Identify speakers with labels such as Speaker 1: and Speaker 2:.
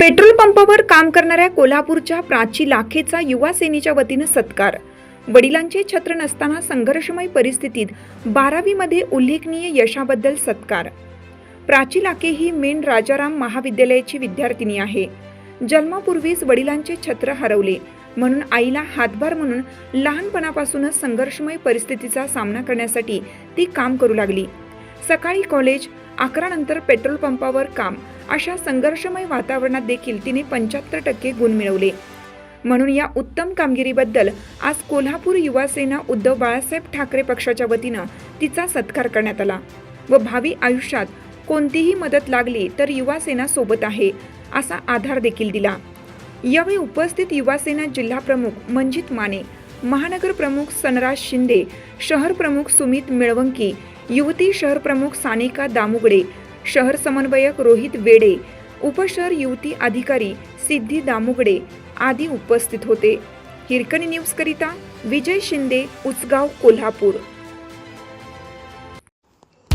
Speaker 1: Petrol पंपावर काम करणाऱ्या कोल्हापूरच्या प्राची लाखेचा युवा सेनेच्या वतीनं सत्कार. वडिलांचे छत्र नसताना संघर्षमय परिस्थितीत बारावीमध्ये उल्लेखनीय यशाबद्दल सत्कार. प्राची लाके ही मेन राजाराम महाविद्यालयाची विद्यार्थिनी आहे. जन्मापूर्वीच वडिलांचे छत्र हरवले म्हणून आईला हातभार म्हणून लहानपणापासूनच संघर्षमय परिस्थितीचा सामना करण्यासाठी ती काम करू लागली. सकाळी कॉलेज अकरा नंतर पेट्रोल पंपावर काम अशा संघर्षमय वातावरणात देखील तिने पंच्याहत्तर टक्के गुण मिळवले. म्हणून या उत्तम कामगिरीबद्दल आज कोल्हापूर युवा सेना उद्धव बाळासाहेब ठाकरे पक्षाच्या वतीनं तिचा सत्कार करण्यात आला व भावी आयुष्यात कोणतीही मदत लागली तर युवासेना सोबत आहे असा आधार देखील दिला. यावेळी उपस्थित युवासेना जिल्हाप्रमुख जिल्हा प्रमुख मंजित माने महानगर प्रमुख सनराज शिंदे शहर प्रमुख सुमित मिळवंकी युवती शहर प्रमुख सानिका दामुगडे शहर समन्वयक रोहित वेडे उपशहर युवती अधिकारी सिद्धी दामुगडे आदी उपस्थित होते. हिरकणी न्यूजकरिता विजय शिंदे उचगाव कोल्हापूर.